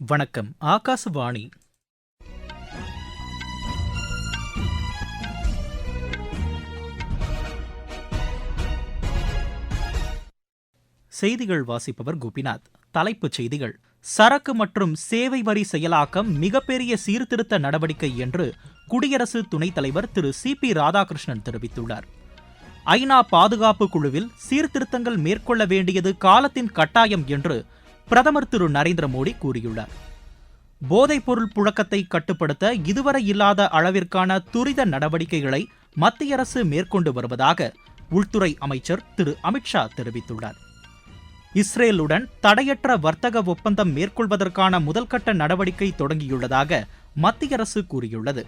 வணக்கம் ஆகாசவாணி. செய்திகள் வாசிப்பவர் கோபிநாத். தலைப்புச் செய்திகள். சரக்கு மற்றும் சேவை வரி செயலாக்கம் மிகப்பெரிய சீர்திருத்த நடவடிக்கை என்று குடியரசு துணைத் தலைவர் திரு சி பி ராதாகிருஷ்ணன் தெரிவித்துள்ளார். ஐநா பாதுகாப்பு குழுவில் சீர்திருத்தங்கள் மேற்கொள்ள வேண்டியது காலத்தின் கட்டாயம் என்று பிரதமர் திரு நரேந்திர மோடி கூறியுள்ளார். போதைப்பொருள் புழக்கத்தை கட்டுப்படுத்த இதுவரை இல்லாத அளவிற்கான துரித நடவடிக்கைகளை மத்திய அரசு மேற்கொண்டு வருவதாக உள்துறை அமைச்சர் திரு அமித்ஷா தெரிவித்துள்ளார். இஸ்ரேலுடன் தடையற்ற வர்த்தக ஒப்பந்தம் மேற்கொள்வதற்கான முதல்கட்ட நடவடிக்கை தொடங்கியுள்ளதாக மத்திய அரசு கூறியுள்ளது.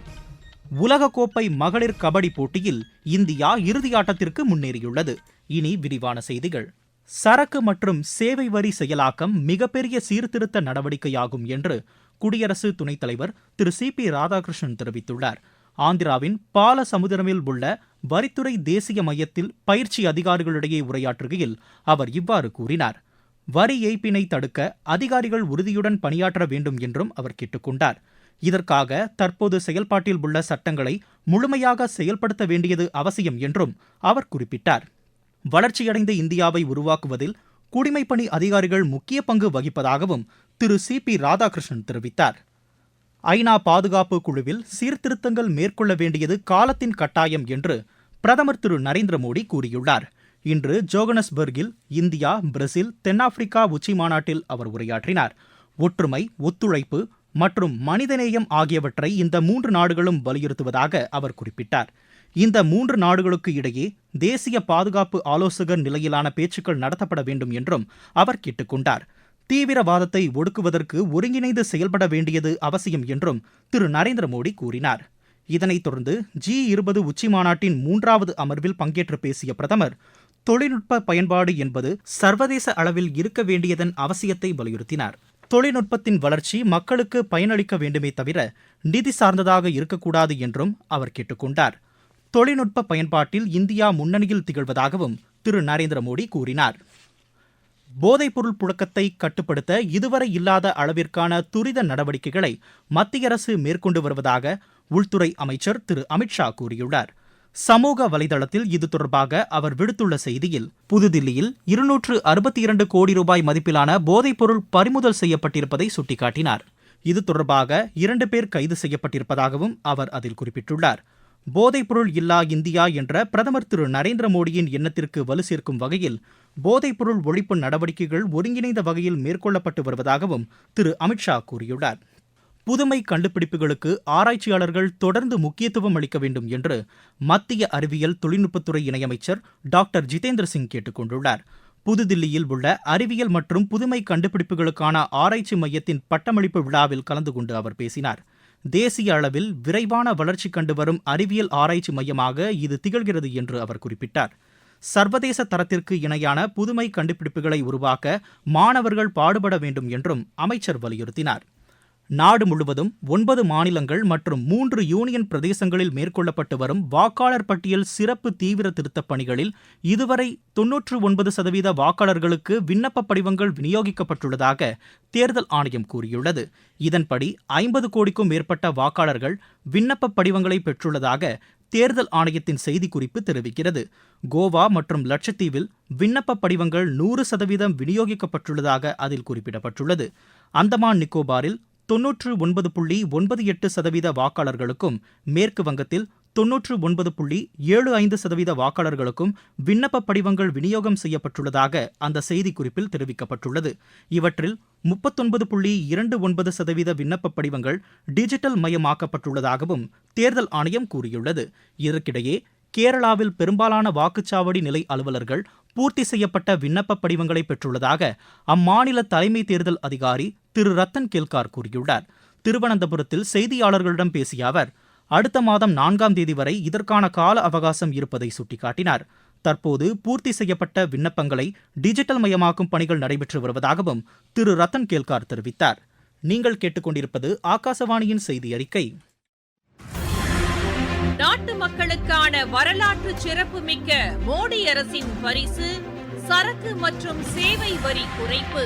உலகக்கோப்பை மகளிர் கபடி போட்டியில் இந்தியா இறுதியாட்டத்திற்கு முன்னேறியுள்ளது. இனி விரிவான செய்திகள். சரக்கு மற்றும் சேவை வரி செயலாக்கம் மிகப்பெரிய சீர்திருத்த நடவடிக்கையாகும் என்று குடியரசு துணைத் தலைவர் திரு சி பி ராதாகிருஷ்ணன் தெரிவித்துள்ளார். ஆந்திராவின் பால சமுதிரமில் உள்ள வரித்துறை தேசிய மையத்தில் பயிற்சி அதிகாரிகளிடையே உரையாற்றுகையில் அவர் இவ்வாறு கூறினார். வரி ஏய்ப்பினை தடுக்க அதிகாரிகள் உறுதியுடன் பணியாற்ற வேண்டும் என்றும் அவர் கேட்டுக்கொண்டார் இதற்காக தற்போது செயல்பாட்டில் உள்ள சட்டங்களை முழுமையாக செயல்படுத்த வேண்டியது அவசியம் என்றும் அவர் குறிப்பிட்டார். வளர்ச்சியடைந்த இந்தியாவை உருவாக்குவதில் குடிமைப்பணி அதிகாரிகள் முக்கிய பங்கு வகிப்பதாகவும் திரு சி பி ராதாகிருஷ்ணன் தெரிவித்தார். ஐநா பாதுகாப்பு குழுவில் சீர்திருத்தங்கள் மேற்கொள்ள வேண்டியது காலத்தின் கட்டாயம் என்று பிரதமர் திரு நரேந்திர மோடி கூறியுள்ளார். இன்று ஜோகனஸ்பர்கில் இந்தியா பிரேசில் தென்னாப்பிரிக்கா உச்சி மாநாட்டில் அவர் உரையாற்றினார். ஒற்றுமை ஒத்துழைப்பு மற்றும் மனிதநேயம் ஆகியவற்றை இந்த மூன்று நாடுகளும் வலியுறுத்துவதாக அவர் குறிப்பிட்டார். இந்த மூன்று நாடுகளுக்கு இடையே தேசிய பாதுகாப்பு ஆலோசகர் நிலையிலான பேச்சுக்கள் நடத்தப்பட வேண்டும் என்றும் அவர் கேட்டுக்கொண்டார். தீவிரவாதத்தை ஒடுக்குவதற்கு ஒருங்கிணைந்து செயல்பட வேண்டியது அவசியம் என்றும் திரு. நரேந்திர மோடி கூறினார். இதனைத் தொடர்ந்து ஜி இருபது உச்சி மாநாட்டின் மூன்றாவது அமர்வில் பங்கேற்று பேசிய பிரதமர் தொழில்நுட்ப பயன்பாடு என்பது சர்வதேச அளவில் இருக்க வேண்டியதன் அவசியத்தை வலியுறுத்தினார். தொழில்நுட்பத்தின் வளர்ச்சி மக்களுக்கு பயனளிக்க வேண்டுமே தவிர நிதி சார்ந்ததாக இருக்கக்கூடாது என்றும் அவர் கேட்டுக்கொண்டார். தொழில்நுட்ப பயன்பாட்டில் இந்தியா முன்னணியில் திகழ்வதாகவும் திரு நரேந்திர மோடி கூறினார். போதைப்பொருள் புழக்கத்தை கட்டுப்படுத்த இதுவரை இல்லாத அளவிற்கான துரித நடவடிக்கைகளை மத்திய அரசு மேற்கொண்டு வருவதாக உள்துறை அமைச்சர் திரு அமித்ஷா கூறியுள்ளார். சமூக வலைதளத்தில் இது தொடர்பாக அவர் விடுத்துள்ள செய்தியில் புதுதில்லியில் இருநூற்று அறுபத்தி இரண்டு கோடி ரூபாய் மதிப்பிலான போதைப்பொருள் பறிமுதல் செய்யப்பட்டிருப்பதை சுட்டிக்காட்டினார். இது தொடர்பாக இரண்டு பேர் கைது செய்யப்பட்டிருப்பதாகவும் அவர் அதில் குறிப்பிட்டுள்ளார். போதைப்பொருள் இல்லா இந்தியா என்ற பிரதமர் திரு நரேந்திர மோடியின் எண்ணத்திற்கு வலு சேர்க்கும் வகையில் போதைப்பொருள் ஒழிப்பு நடவடிக்கைகள் ஒருங்கிணைந்த வகையில் மேற்கொள்ளப்பட்டு வருவதாகவும் திரு அமித்ஷா கூறியுள்ளார். புதுமை கண்டுபிடிப்புகளுக்கு ஆராய்ச்சியாளர்கள் தொடர்ந்து முக்கியத்துவம் அளிக்க வேண்டும் என்று மத்திய அறிவியல் தொழில்நுட்பத்துறை இணையமைச்சர் டாக்டர் ஜிதேந்திர சிங் கேட்டுக்கொண்டுள்ளார் புதுதில்லியில் உள்ள அறிவியல் மற்றும் புதுமை கண்டுபிடிப்புகளுக்கான ஆராய்ச்சி மையத்தின் பட்டமளிப்பு விழாவில் கலந்து கொண்டு அவர் பேசினார். தேசிய அளவில் விரைவான வளர்ச்சி கண்டு வரும் அறிவியல் ஆராய்ச்சி மையமாக இது திகழ்கிறது என்று அவர் குறிப்பிட்டார். சர்வதேச தரத்திற்கு இணையான புதுமை கண்டுபிடிப்புகளை உருவாக்க மாணவர்கள் பாடுபட வேண்டும் என்றும் அமைச்சர் வலியுறுத்தினார். நாடு முழுவதும் ஒன்பது மாநிலங்கள் மற்றும் மூன்று யூனியன் பிரதேசங்களில் மேற்கொள்ளப்பட்டு வரும் வாக்காளர் பட்டியல் சிறப்பு தீவிர திருத்தப் பணிகளில் இதுவரை தொன்னூற்று ஒன்பது சதவீத வாக்காளர்களுக்கு விண்ணப்ப படிவங்கள் விநியோகிக்கப்பட்டுள்ளதாக தேர்தல் ஆணையம் கூறியுள்ளது. இதன்படி ஐம்பது கோடிக்கும் மேற்பட்ட வாக்காளர்கள் விண்ணப்ப படிவங்களை பெற்றுள்ளதாக தேர்தல் ஆணையத்தின் செய்திக்குறிப்பு தெரிவிக்கிறது. கோவா மற்றும் லட்சத்தீவில் விண்ணப்ப படிவங்கள் நூறு சதவீதம் விநியோகிக்கப்பட்டுள்ளதாக அதில் குறிப்பிடப்பட்டுள்ளது. அந்தமான் நிக்கோபாரில் தொன்னூற்று ஒன்பது புள்ளி ஒன்பது எட்டு சதவீத வாக்காளர்களுக்கும் மேற்கு வங்கத்தில் தொன்னூற்று ஒன்பது புள்ளி ஏழு ஐந்து சதவீத வாக்காளர்களுக்கும் விண்ணப்ப படிவங்கள் விநியோகம் செய்யப்பட்டுள்ளதாக அந்த செய்திக்குறிப்பில் தெரிவிக்கப்பட்டுள்ளது. இவற்றில் முப்பத்தொன்பது புள்ளி இரண்டு ஒன்பது சதவீத விண்ணப்ப படிவங்கள் டிஜிட்டல் மயமாக்கப்பட்டுள்ளதாகவும் தேர்தல் ஆணையம் கூறியுள்ளது. இதற்கிடையே கேரளாவில் பெரும்பாலான வாக்குச்சாவடி நிலை அலுவலர்கள் பூர்த்தி செய்யப்பட்ட விண்ணப்ப படிவங்களை பெற்றுள்ளதாக அம்மாநில தலைமை தேர்தல் அதிகாரி திரு ரத்தன் கேல்கார் கூறியுள்ளார். திருவனந்தபுரத்தில் செய்தியாளர்களிடம் பேசிய அவர் அடுத்த மாதம் நான்காம் தேதி வரை இதற்கான கால அவகாசம் இருப்பதை சுட்டிக்காட்டினார். தற்போது பூர்த்தி செய்யப்பட்ட விண்ணப்பங்களை டிஜிட்டல் மயமாக்கும் பணிகள் நடைபெற்று வருவதாகவும் திரு ரத்தன் கேல்கார் தெரிவித்தார். நீங்கள் கேட்டுக்கொண்டிருப்பது ஆகாசவாணியின் செய்தி அறிக்கை. நாட்டு மக்களுக்கான வரலாற்று சிறப்புமிக்க மோடி அரசின் பரிசு சரக்கு மற்றும் சேவை வரி குறைப்பு.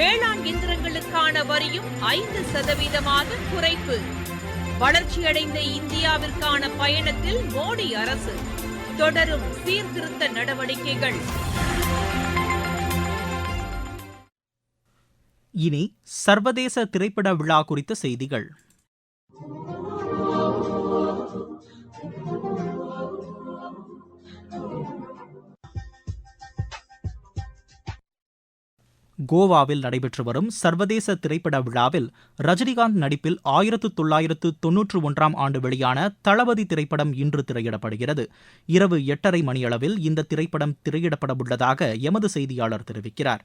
வேளாண் இயந்திரங்களுக்கான வரியும் ஐந்து சதவீதமாக குறைப்பு. வளர்ச்சியடைந்த இந்தியாவிற்கான பயணத்தில் மோடி அரசு தொடரும் சீர்திருத்த நடவடிக்கைகள். இனி சர்வதேச திரைப்பட விழா குறித்த செய்திகள். கோவாவில் நடைபெற்று வரும் சர்வதேச திரைப்பட விழாவில் ரஜினிகாந்த் நடிப்பில் ஆயிரத்து தொள்ளாயிரத்து தொன்னூற்று ஒன்றாம் ஆண்டு வெளியான தளபதி திரைப்படம் இன்று திரையிடப்படுகிறது. இரவு எட்டரை மணியளவில் இந்த திரைப்படம் திரையிடப்படவுள்ளதாக எமது செய்தியாளர் தெரிவிக்கிறார்.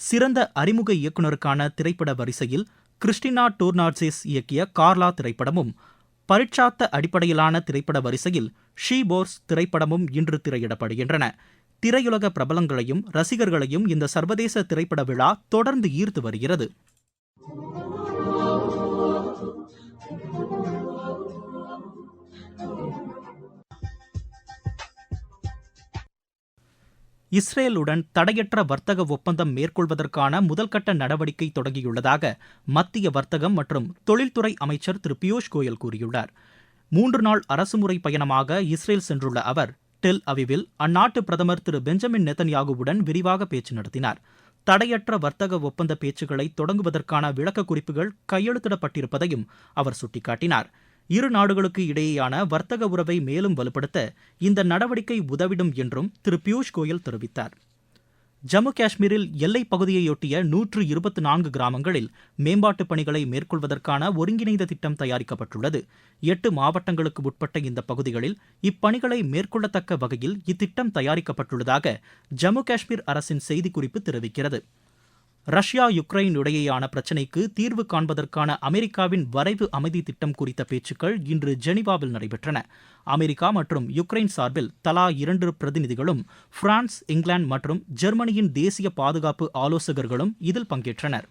சிறந்த அறிமுக இயக்குநருக்கான திரைப்பட வரிசையில் கிறிஸ்டினா டோர்னாட்சேஸ் இயக்கிய கார்லா திரைப்படமும் பரீட்சாத்த அடிப்படையிலான திரைப்பட வரிசையில் ஷீ போர்ஸ் திரைப்படமும் இன்று திரையிடப்படுகின்றன. திரையுலக பிரபலங்களையும் ரசிகர்களையும் இந்த சர்வதேச திரைப்பட விழா தொடர்ந்து ஈர்த்து வருகிறது. இஸ்ரேலுடன் தடையற்ற வர்த்தக ஒப்பந்தம் மேற்கொள்வதற்கான முதல்கட்ட நடவடிக்கை தொடங்கியுள்ளதாக மத்திய வர்த்தகம் மற்றும் தொழில்துறை அமைச்சர் திரு பியூஷ் கோயல் கூறியுள்ளார். மூன்று நாள் அரசுமுறை பயணமாக இஸ்ரேல் சென்றுள்ள அவர் டெல் அவிவில் அந்நாட்டு பிரதமர் திரு பெஞ்சமின் நெத்தன்யாகுவுடன் விரிவாக பேச்சு நடத்தினார். தடையற்ற வர்த்தக ஒப்பந்த பேச்சுக்களை தொடங்குவதற்கான விளக்க குறிப்புகள் கையெழுத்திடப்பட்டிருப்பதையும் அவர் சுட்டிக்காட்டினார். இரு நாடுகளுக்கு இடையேயான வர்த்தக உறவை மேலும் வலுப்படுத்த இந்த நடவடிக்கை உதவிடும் என்றும் திரு பியூஷ் கோயல் தெரிவித்தார். ஜம்மு காஷ்மீரில் எல்லைப் பகுதியையொட்டிய நூற்று இருபத்தி நான்கு கிராமங்களில் மேம்பாட்டுப் பணிகளை மேற்கொள்வதற்கான ஒருங்கிணைந்த திட்டம் தயாரிக்கப்பட்டுள்ளது. எட்டு மாவட்டங்களுக்கு உட்பட்ட இந்த பகுதிகளில் இப்பணிகளை மேற்கொள்ளத்தக்க வகையில் இத்திட்டம் தயாரிக்கப்பட்டுள்ளதாக ஜம்மு காஷ்மீர் அரசின் செய்திக்குறிப்பு தெரிவிக்கிறது. ரஷ்யா யுக்ரைன் இடையேயான பிரச்சினைக்கு தீர்வு காண்பதற்கான அமெரிக்காவின் வரைவு அமைதி திட்டம் குறித்த பேச்சுக்கள் இன்று ஜெனீவாவில் நடைபெற்றன. அமெரிக்கா மற்றும் யுக்ரைன் சார்பில் தலா இரண்டு பிரதிநிதிகளும் பிரான்ஸ் இங்கிலாந்து மற்றும் ஜெர்மனியின் தேசிய பாதுகாப்பு ஆலோசகர்களும் இதில் பங்கேற்றனர்.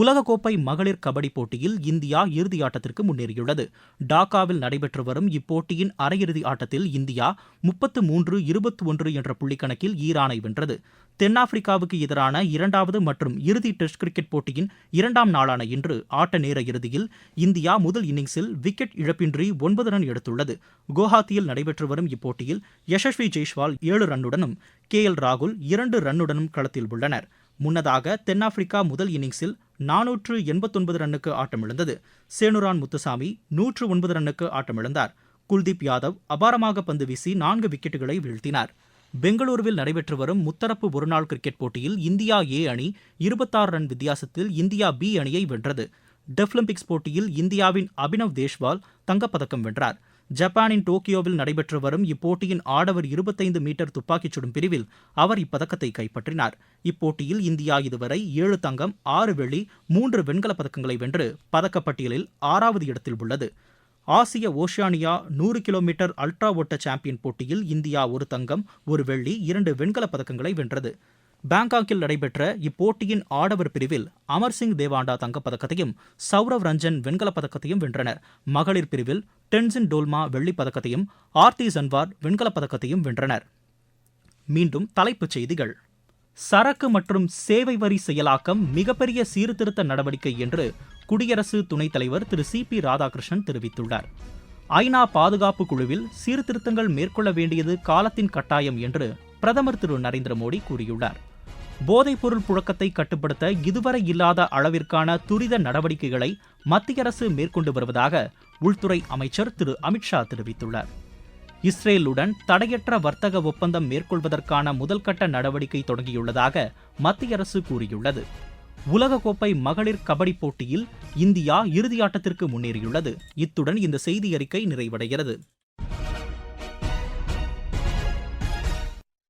உலகக்கோப்பை மகளிர் கபடி போட்டியில் இந்தியா இறுதியாட்டத்திற்கு முன்னேறியுள்ளது. டாக்காவில் நடைபெற்று வரும் இப்போட்டியின் அரையிறுதி ஆட்டத்தில் இந்தியா முப்பத்து மூன்று இருபத்தி ஒன்று என்ற புள்ளிக்கணக்கில் ஈரானை வென்றது. தென்னாப்பிரிக்காவுக்கு எதிரான இரண்டாவது மற்றும் இறுதி டெஸ்ட் கிரிக்கெட் போட்டியின் இரண்டாம் நாளான இன்று ஆட்ட நேர இறுதியில் இந்தியா முதல் இன்னிங்ஸில் விக்கெட் இழப்பின்றி ஒன்பது ரன் எடுத்துள்ளது. குவஹாத்தியில் நடைபெற்று வரும் இப்போட்டியில் யசஸ்வி ஜெய்ஷ்வால் ஏழு ரன்னுடனும் கே எல் ராகுல் இரண்டு ரன்னுடனும் களத்தில் உள்ளனர். முன்னதாக தென்னாப்பிரிக்கா முதல் இன்னிங்ஸில் நானூற்று எண்பத்தொன்பது ரன்னுக்கு ஆட்டமிழந்தது. சேனுரான் முத்துசாமி நூற்று ஒன்பது ரன்னுக்கு ஆட்டமிழந்தார். குல்தீப் யாதவ் அபாரமாக பந்து வீசி நான்கு விக்கெட்டுகளை வீழ்த்தினார். பெங்களூருவில் நடைபெற்று வரும் முத்தரப்பு ஒருநாள் கிரிக்கெட் போட்டியில் இந்தியா ஏ அணி இருபத்தாறு ரன் வித்தியாசத்தில் இந்தியா பி அணியை வென்றது. டெஃபிலிம்பிக்ஸ் போட்டியில் இந்தியாவின் அபினவ் தேஷ்வால் தங்கப்பதக்கம் வென்றார். ஜப்பானின் டோக்கியோவில் நடைபெற்று வரும் இப்போட்டியின் ஆடவர் இருபத்தைந்து மீட்டர் துப்பாக்கிச் சுடும் பிரிவில் அவர் இப்பதக்கத்தை கைப்பற்றினார். இப்போட்டியில் இந்தியா இதுவரை ஏழு தங்கம் ஆறு வெள்ளி மூன்று வெண்கலப் பதக்கங்களை வென்று பதக்கப்பட்டியலில் ஆறாவது இடத்தில் உள்ளது. ஆசிய ஓஷியானியா நூறு கிலோமீட்டர் அல்ட்ரா ஓட்ட சாம்பியன் போட்டியில் இந்தியா ஒரு தங்கம் ஒரு வெள்ளி இரண்டு வெண்கலப் பதக்கங்களை வென்றது. பாங்காக்கில் நடைபெற்ற இப்போட்டியின் ஆடவர் பிரிவில் அமர்சிங் தேவாண்டா தங்கப்பதக்கத்தையும் சௌரவ் ரஞ்சன் வெண்கலப் பதக்கத்தையும் வென்றனர். மகளிர் பிரிவில் டென்சின் டோல்மா வெள்ளிப் பதக்கத்தையும் ஆர்த்தி சன்வார் வெண்கலப் பதக்கத்தையும் வென்றனர். மீண்டும் தலைப்புச் செய்திகள். சரக்கு மற்றும் சேவை வரி செயலாக்கம் மிகப்பெரிய சீர்திருத்த நடவடிக்கை என்று குடியரசு துணைத் தலைவர் திரு சி பி ராதாகிருஷ்ணன் தெரிவித்துள்ளார். ஐநா பாதுகாப்பு குழுவில் சீர்திருத்தங்கள் மேற்கொள்ள வேண்டியது காலத்தின் கட்டாயம் என்று பிரதமர் திரு நரேந்திர மோடி கூறியுள்ளார். போதைப்பொருள் புழக்கத்தை கட்டுப்படுத்த இதுவரை இல்லாத அளவிற்கான துரித நடவடிக்கைகளை மத்திய அரசு மேற்கொண்டு வருவதாக உள்துறை அமைச்சர் திரு. அமித்ஷா தெரிவித்துள்ளார். இஸ்ரேலுடன் தடையற்ற வர்த்தக ஒப்பந்தம் மேற்கொள்வதற்கான முதல்கட்ட நடவடிக்கை தொடங்கியுள்ளதாக மத்திய அரசு கூறியுள்ளது. உலகக்கோப்பை மகளிர் கபடி போட்டியில் இந்தியா இறுதியாட்டத்திற்கு முன்னேறியுள்ளது. இத்துடன் இந்த செய்தி அறிக்கை நிறைவடைகிறது.